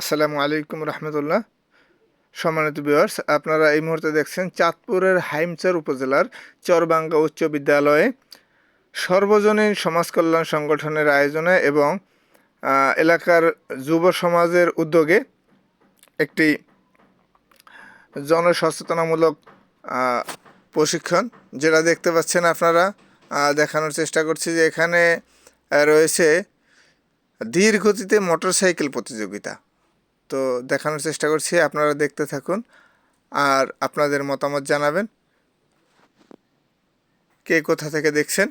আসসালামু আলাইকুম রহমতুল্লাহ। সম্মানিত ভিউয়ার্স, আপনারা এই মুহূর্তে দেখছেন চাঁদপুরের হাইমচার উপজেলার চরবাঙ্গা উচ্চ বিদ্যালয়ে সর্বজনীন সমাজ কল্যাণ সংগঠনের আয়োজনে এবং এলাকার যুব সমাজের উদ্যোগে একটি জনসচেতনামূলক প্রশিক্ষণ, যেটা দেখতে পাচ্ছেন আপনারা দেখানোর চেষ্টা করছি যে এখানে রয়েছে ধীর গতিতে মোটরসাইকেল প্রতিযোগিতা। তো দেখানোর চেষ্টা করছি, আপনারা দেখতে থাকুন আর আপনাদের মতামত জানাবেন। কে কোথা থেকে দেখছেন?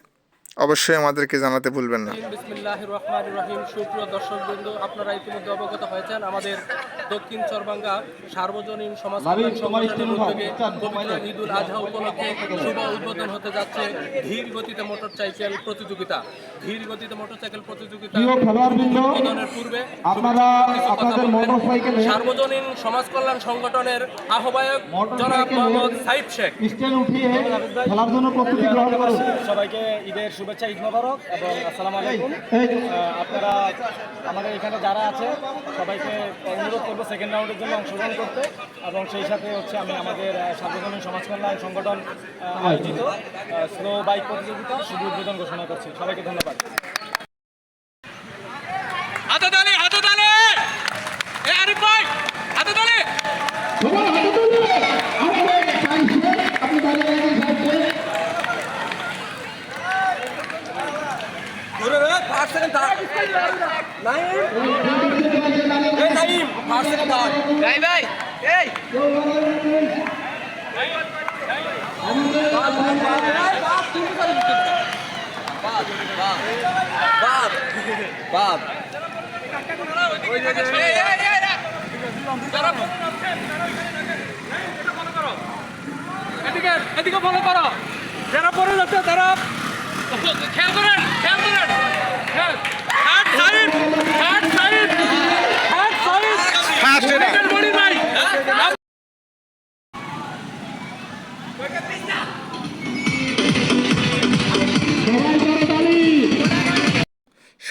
অবশ্যই আমাদেরকে জানাতে ভুলবেন না। সুপ্রিয় দর্শকবৃন্দ আপনারা ইতিমধ্যে অবগত হয়েছেন আমাদের দক্ষিণ চরবাঙ্গা সার্বজনীন সমাজ কল্যাণ সংগঠনের উদ্যোগে পবিত্র ঈদুল আজহা উপলক্ষে শুভ উদ্বোধন হতে যাচ্ছে ধীর গতিতে মোটরসাইকেল প্রতিযোগিতা। ধীর গতিতে মোটরসাইকেল প্রতিযোগিতা উদ্বোধনের পূর্বে আপনারা আপনাদের বলবেন। মোটরসাইকেলে সার্বজনীন সমাজ কল্যাণ সংগঠনের আহ্বায়ক জনাব মোহাম্মদ সাইফ শেখ। স্ট্যান্ড উঠিয়ে খেলার জন্য প্রস্তুতি গ্রহণ করুন। সবাইকে ঈদের শুভেচ্ছা ঈদ মোবারক এবং আসসালামু আলাইকুম। আপনারা আমাদের এখানে যারা আছে, সবাইকে অনুরোধ করব সেকেন্ড রাউন্ডের জন্য অংশগ্রহণ করতে এবং সেই সাথে হচ্ছে আমি আমাদের সার্বজনীন সমাজ কল্যাণ সংগঠন আয়োজিত স্লো বাইক প্রতিযোগিতা, শুভ উদ্বোধন ঘোষণা করছি। সবাইকে ধন্যবাদ। ভাই ভাই এই এদিকে এদিকে ফলো করো যারা পড়ে যাচ্ছে তারা খেয়াল করেন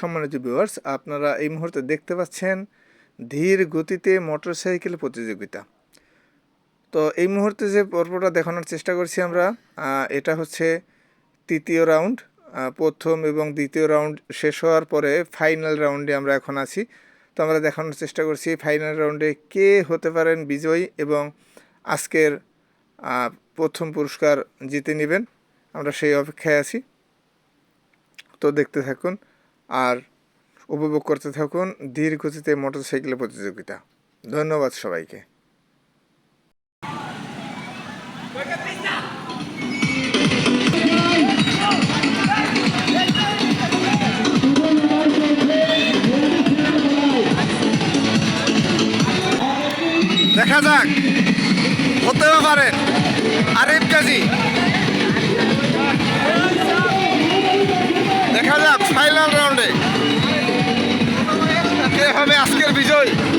সম্মানিত ভিউয়ার্স আপনারা এই মুহূর্তে দেখতে পাচ্ছেন ধীর গতিতে মোটরসাইকেল প্রতিযোগিতা। তো এই মুহূর্তে যে পর্বটা দেখানোর চেষ্টা করছি আমরা এটা হচ্ছে তৃতীয় রাউন্ড প্রথম এবং দ্বিতীয় রাউন্ড শেষ হওয়ার পরে ফাইনাল রাউন্ডে আমরা এখন আছি। তো আমরা দেখানোর চেষ্টা করছি ফাইনাল রাউন্ডে কে হতে পারেন বিজয়ী এবং আজকের প্রথম পুরস্কার জিতে নেবেন। আমরা সেই অপেক্ষায় আছি। তো দেখতে থাকুন। আর উপভোগ করতে থাকুন ধীর গতিতে মোটরসাইকেল প্রতিযোগিতা। ধন্যবাদ সবাইকে। দেখা যাক, হতেও পারে। আরিফ কাজী। বিজয়।